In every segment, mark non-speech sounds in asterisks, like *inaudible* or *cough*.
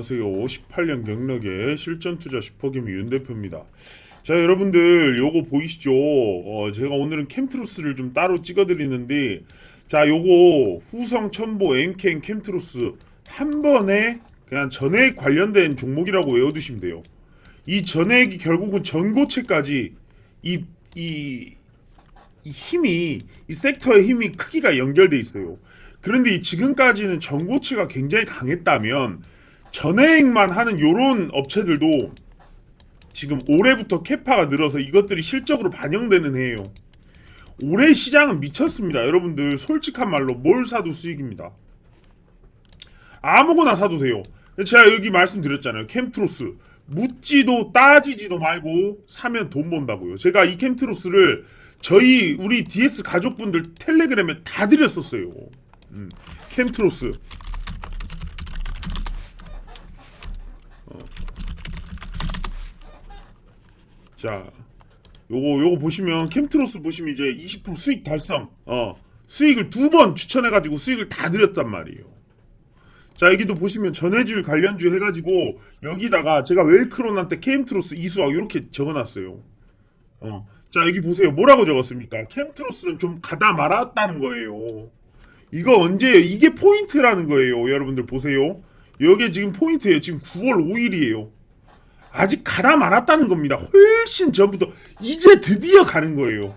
안녕하세요. 18년 경력의 실전투자 슈퍼게임 윤 대표입니다. 자 여러분들 요거 보이시죠? 어, 제가 오늘은 캠트로스를 좀 따로 찍어드리는데 자 요거 후성 첨보 엠캠 캠트로스 한 번에 그냥 전액 관련된 종목이라고 외워두시면 돼요. 이 전액이 결국은 전고체까지 이, 이, 이 힘이 이 섹터의 힘이 크기가 연결돼 있어요. 그런데 이 지금까지는 전고체가 굉장히 강했다면 전액만 하는 요런 업체들도 지금 올해부터 캐파가 늘어서 이것들이 실적으로 반영되는 해예요. 올해 시장은 미쳤습니다. 여러분들 솔직한 말로 뭘 사도 수익입니다. 아무거나 사도 돼요. 제가 여기 말씀드렸잖아요. 캠트로스 묻지도 따지지도 말고 사면 돈 번다고요. 제가 이 캠트로스를 저희 우리 DS 가족분들 텔레그램에 다 드렸었어요. 음, 캠트로스 자 요거 요거 보시면 캠트로스 보시면 이제 20% 수익 달성 어 수익을 두 번 추천해 가지고 수익을 다 드렸단 말이에요. 자 여기도 보시면 전해질 관련주 해 가지고 여기다가 제가 웰크론한테 캠트로스 이수하고 이렇게 적어 놨어요. 어. 자 여기 보세요 뭐라고 적었습니까? 캠트로스는 좀 가다 말았다는 거예요. 이거 언제예요? 이게 포인트라는 거예요. 여러분들 보세요. 여기 지금 포인트예요. 지금 9월 5일이에요. 아직 가다 말았다는 겁니다. 훨씬 전부터 이제 드디어 가는 거예요.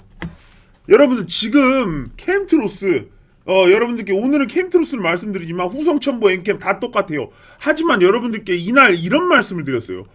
여러분들 지금 캠트로스 어 여러분들께 오늘은 캠트로스를 말씀드리지만 후성천보 엠캠 다 똑같아요. 하지만 여러분들께 이날 이런 말씀을 드렸어요.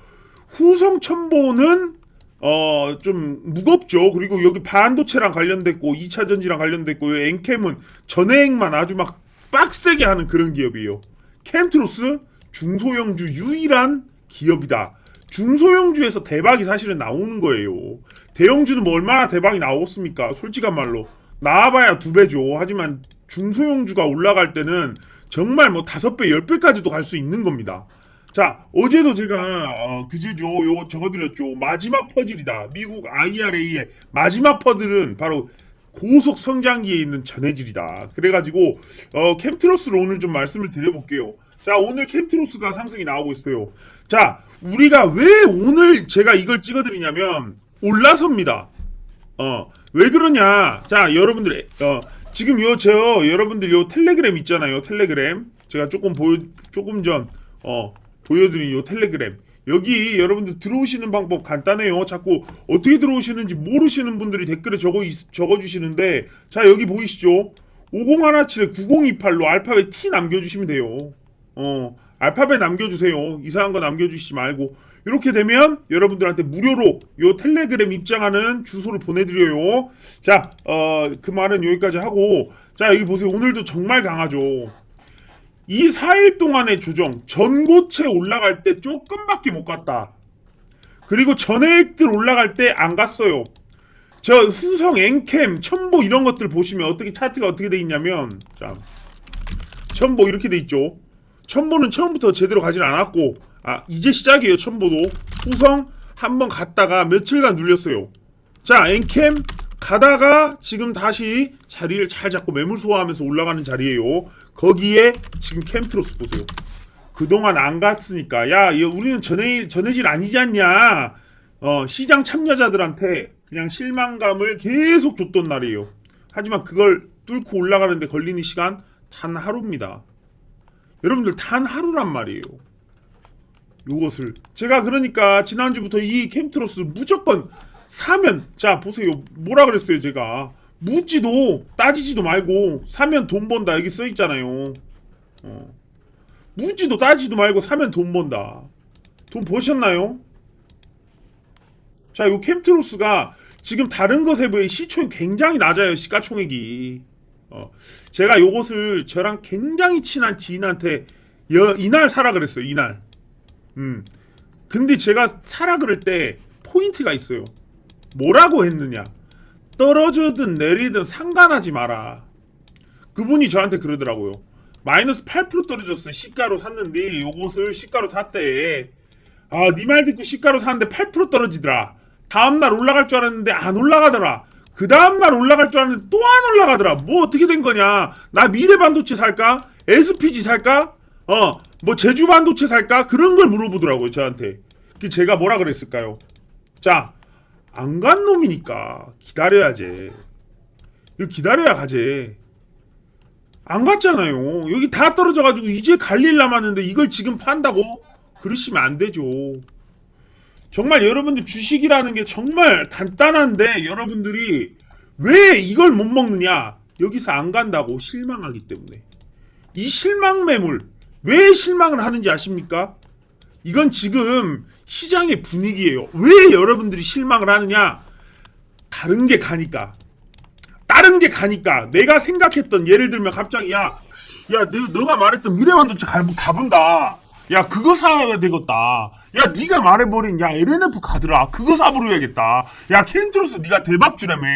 후성천보는 어 좀 무겁죠. 그리고 여기 반도체랑 관련됐고 2차 전지랑 관련됐고 엠캠은 전해액만 아주 막 빡세게 하는 그런 기업이에요. 캠트로스 중소형주 유일한 기업이다. 중소형주에서 대박이 사실은 나오는 거예요. 대형주는 뭐 얼마나 대박이 나왔습니까? 솔직한 말로 나와봐야 두 배죠. 하지만 중소형주가 올라갈 때는 정말 뭐 다섯 배, 열 배까지도 갈 수 있는 겁니다. 자, 어제도 제가 어, 그제죠. 요거 적어드렸죠. 마지막 퍼즐이다. 미국 IRA의 마지막 퍼즐은 바로 고속 성장기에 있는 전해질이다. 그래가지고 어, 캠트로스를 오늘 좀 말씀을 드려볼게요. 자, 오늘 캠트로스가 상승이 나오고 있어요. 자, 우리가 왜 오늘 제가 이걸 찍어드리냐면 올라섭니다. 어, 왜 그러냐? 자, 여러분들, 어, 지금 요, 저, 여러분들 요 텔레그램 있잖아요. 텔레그램. 제가 조금 보여, 조금 전, 어, 보여드린 요 텔레그램. 여기 여러분들 들어오시는 방법 간단해요. 자꾸 어떻게 들어오시는지 모르시는 분들이 댓글에 적어, 적어 주시는데, 자, 여기 보이시죠? 5017에 9028로 알파벳 T 남겨 주시면 돼요. 어, 알파벳 남겨주세요. 이상한 거 남겨주시지 말고. 이렇게 되면 여러분들한테 무료로 요 텔레그램 입장하는 주소를 보내드려요. 자, 어, 그 말은 여기까지 하고. 자, 여기 보세요. 오늘도 정말 강하죠. 이 4일 동안의 조정, 전고체 올라갈 때 조금밖에 못 갔다. 그리고 전액들 올라갈 때 안 갔어요. 저 후성, 앵캠, 첨보 이런 것들 보시면 어떻게 차트가 어떻게 돼 있냐면, 자, 첨보 이렇게 돼 있죠. 첨보는 처음부터 제대로 가진 않았고 아 이제 시작이에요 첨보도. 후성 한번 갔다가 며칠간 눌렸어요. 자 엔캠 가다가 지금 다시 자리를 잘 잡고 매물 소화하면서 올라가는 자리예요. 거기에 지금 캠트로스 보세요. 그동안 안 갔으니까. 야 우리는 전해, 전해질 아니지 않냐? 어, 시장 참여자들한테 그냥 실망감을 계속 줬던 날이에요. 하지만 그걸 뚫고 올라가는데 걸리는 시간 단 하루입니다 여러분들 단 하루란 말이에요. 요것을 제가 그러니까 지난주부터 이 캠트로스 무조건 사면 자 보세요 뭐라 그랬어요 제가 묻지도 따지지도 말고 사면 돈 번다 여기 써 있잖아요. 어. 묻지도 따지지도 말고 사면 돈 번다. 돈 버셨나요? 자, 요 캠트로스가 지금 다른 것에 비해 시총이 굉장히 낮아요. 시가총액이. 어, 제가 요것을 저랑 굉장히 친한 지인한테 여, 이날 사라 그랬어요. 이날. 음. 근데 제가 사라 그럴 때 포인트가 있어요. 뭐라고 했느냐? 떨어지든 내리든 상관하지 마라. 그분이 저한테 그러더라고요. 마이너스 8% 떨어졌어. 시가로 샀는데 요것을 시가로 샀대. 아, 네 말 듣고 시가로 샀는데 8% 떨어지더라. 다음날 올라갈 줄 알았는데 안 올라가더라. 그 다음날 올라갈 줄 알았는데 또 안 올라가더라. 뭐 어떻게 된 거냐? 나 미래 반도체 살까? SPG 살까? 어, 뭐 제주 반도체 살까 그런 걸 물어보더라고요 저한테. 그 제가 뭐라 그랬을까요? 자, 안 간 놈이니까 기다려야지. 이거 기다려야 가지. 안 갔잖아요. 여기 다 떨어져가지고 이제 갈 일 남았는데 이걸 지금 판다고? 그러시면 안 되죠. 정말 여러분들 주식이라는 게 정말 간단한데 여러분들이 왜 이걸 못 먹느냐? 여기서 안 간다고 실망하기 때문에. 이 실망 매물 왜 실망을 하는지 아십니까? 이건 지금 시장의 분위기예요. 왜 여러분들이 실망을 하느냐? 다른 게 가니까. 다른 게 가니까. 내가 생각했던 예를 들면 갑자기 야, 야, 너, 너가 말했던 미래반도체 가, 가본다. 야, 그거 사야 되겠다. 야, 네가 말해버린 야 LNF 가더라. 그거 사버려야겠다. 야, 켄트로스 네가 대박 주라며.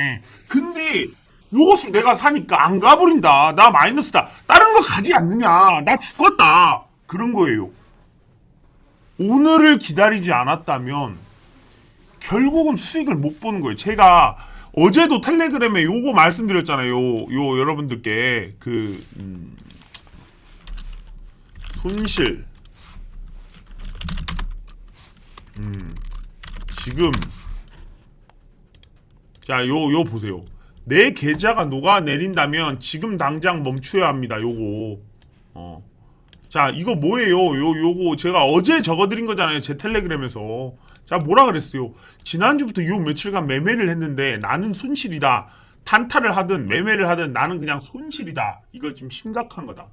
근데 요것을 내가 사니까 안 가버린다. 나 마이너스다. 다른 거 가지 않느냐. 나 죽었다. 그런 거예요. 오늘을 기다리지 않았다면 결국은 수익을 못 보는 거예요. 제가 어제도 텔레그램에 요거 말씀드렸잖아요. 요, 요 여러분들께 그 음, 손실 음, 지금 자, 요, 요 보세요. 내 계좌가 녹아내린다면 지금 당장 멈춰야 합니다. 요거. 어. 자, 이거 뭐예요? 요, 요거 제가 어제 적어드린 거잖아요. 제 텔레그램에서. 자, 뭐라 그랬어요? 지난주부터 요 며칠간 매매를 했는데 나는 손실이다. 단타를 하든 매매를 하든 나는 그냥 손실이다. 이거 지금 심각한 거다.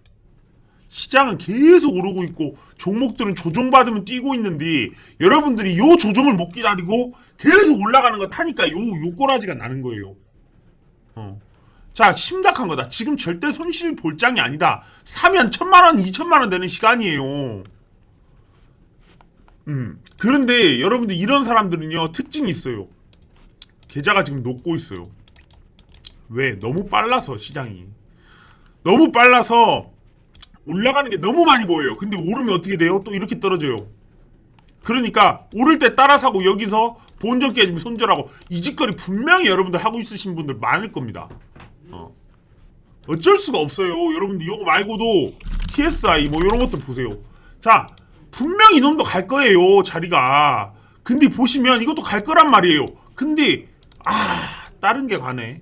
시장은 계속 오르고 있고 종목들은 조정받으면 뛰고 있는데 여러분들이 요 조정을 못 기다리고 계속 올라가는 거 타니까 요, 요 꼬라지가 나는 거예요. 어. 자, 심각한 거다. 지금 절대 손실 볼 장이 아니다. 사면 천만 원, 이천만 원 되는 시간이에요. 음. 그런데 여러분들 이런 사람들은요, 특징이 있어요. 계좌가 지금 녹고 있어요. 왜? 너무 빨라서 시장이. 너무 빨라서 올라가는 게 너무 많이 보여요. 근데 오르면 어떻게 돼요? 또 이렇게 떨어져요. 그러니까 오를 때 따라 사고 여기서 본전 깨지면 손절하고 이 짓거리 분명히 여러분들 하고 있으신 분들 많을 겁니다. 어. 어쩔 수가 없어요. 여러분들 이거 말고도 TSI 뭐 이런 것들 보세요. 자 분명히 이놈도 갈 거예요 자리가. 근데 보시면 이것도 갈 거란 말이에요. 근데 아 다른 게 가네.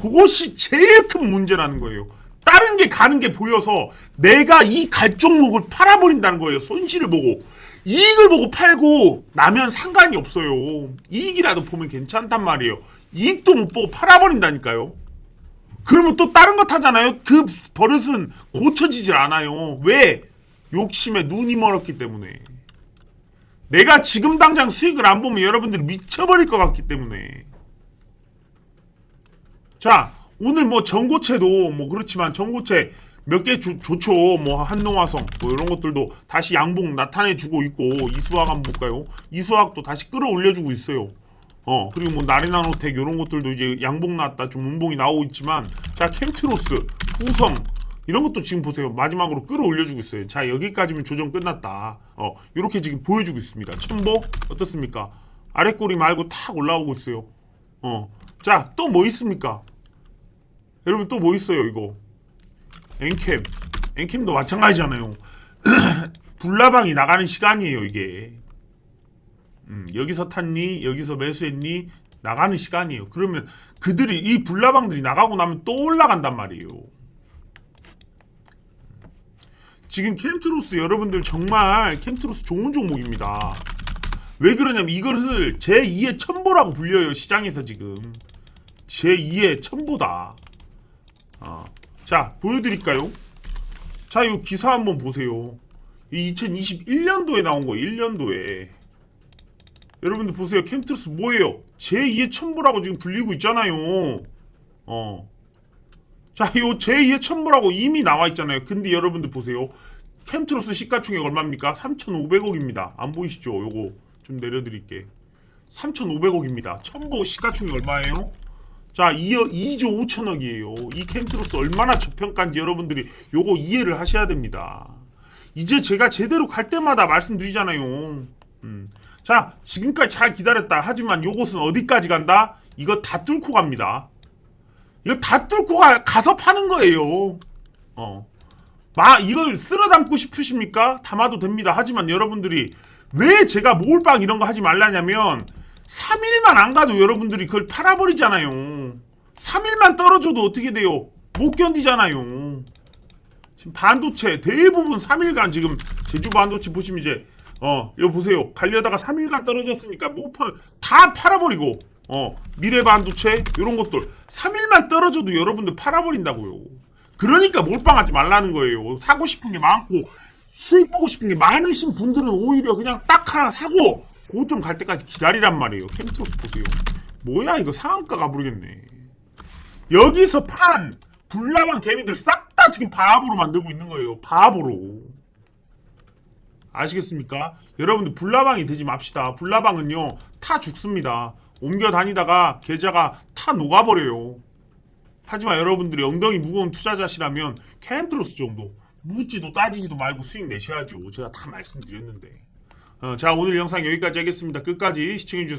그것이 제일 큰 문제라는 거예요. 다른 게 가는 게 보여서 내가 이 갈 종목을 팔아버린다는 거예요. 손실을 보고. 이익을 보고 팔고 나면 상관이 없어요. 이익이라도 보면 괜찮단 말이에요. 이익도 못 보고 팔아버린다니까요. 그러면 또 다른 거 타잖아요. 그 버릇은 고쳐지질 않아요. 왜? 욕심에 눈이 멀었기 때문에. 내가 지금 당장 수익을 안 보면 여러분들이 미쳐버릴 것 같기 때문에. 자, 오늘 뭐 전고체도 뭐 그렇지만 전고체 몇 개 좋죠. 뭐 한농화성 뭐 이런 것들도 다시 양봉 나타내주고 있고 이수학 한번 볼까요? 이수학도 다시 끌어올려주고 있어요. 어 그리고 뭐 나리나노텍 이런 것들도 이제 양봉 나왔다 좀 운봉이 나오고 있지만 자 캠트로스 후성 이런 것도 지금 보세요. 마지막으로 끌어올려주고 있어요. 자 여기까지면 조정 끝났다. 어 이렇게 지금 보여주고 있습니다. 첨보 어떻습니까? 아랫꼬리 말고 탁 올라오고 있어요. 어 자 또 뭐 있습니까 여러분 또 뭐 있어요 이거? 엔캠. 엔캠도 마찬가지잖아요. *clears throat* 불나방이 나가는 시간이에요 이게. 음, 여기서 탔니? 여기서 매수했니? 나가는 시간이에요. 그러면 그들이 이 불나방들이 나가고 나면 또 올라간단 말이에요. 지금 캠트로스 여러분들 정말 캠트로스 좋은 종목입니다. 왜 그러냐면 이것을 제2의 첨보라고 불려요 시장에서 지금. 제2의 첨보다. 어. 자 보여드릴까요? 자, 이 기사 한번 보세요. 이 2021년도에 나온 거, 1년도에. 여러분들 보세요. 캠트로스 뭐예요? 제2의 첨부라고 지금 불리고 있잖아요. 어. 자, 요 제2의 첨부라고 이미 나와 있잖아요. 근데 여러분들 보세요. 캠트로스 시가총액 얼마입니까? 3,500억입니다. 안 보이시죠? 요거 좀 내려드릴게. 3,500억입니다. 첨부 시가총액 얼마예요? 자, 2억, 2조 5천억이에요. 이 캠트로스 얼마나 저평가인지 여러분들이 요거 이해를 하셔야 됩니다. 이제 제가 제대로 갈 때마다 말씀드리잖아요. 음. 자, 지금까지 잘 기다렸다. 하지만 요것은 어디까지 간다? 이거 다 뚫고 갑니다. 이거 다 뚫고 가, 가서 파는 거예요. 어. 마 이걸 쓸어 담고 싶으십니까? 담아도 됩니다. 하지만 여러분들이 왜 제가 몰빵 이런 거 하지 말라냐면 3일만 안 가도 여러분들이 그걸 팔아버리잖아요. 3일만 떨어져도 어떻게 돼요? 못 견디잖아요. 지금 반도체 대부분 3일간 지금 제주 반도체 보시면 이제 어 이거 보세요 가려다가 3일간 떨어졌으니까 뭐다 팔아버리고 어 미래 반도체 이런 것들 3일만 떨어져도 여러분들 팔아버린다고요. 그러니까 몰빵하지 말라는 거예요. 사고 싶은 게 많고 수익 보고 싶은 게 많으신 분들은 오히려 그냥 딱 하나 사고 고점 갈 때까지 기다리란 말이에요. 캠토스 보세요. 뭐야 이거 상한가가 모르겠네. 여기서 파란 불나방 개미들 싹 다 지금 바보로 만들고 있는 거예요. 바보로. 아시겠습니까? 여러분들 불나방이 되지 맙시다. 불나방은요 타 죽습니다. 옮겨 다니다가 계좌가 타 녹아버려요. 하지만 여러분들이 엉덩이 무거운 투자자시라면 캠트로스 정도 묻지도 따지지도 말고 수익 내셔야죠. 제가 다 말씀드렸는데. 어, 자 오늘 영상 여기까지 하겠습니다. 끝까지 시청해주셔서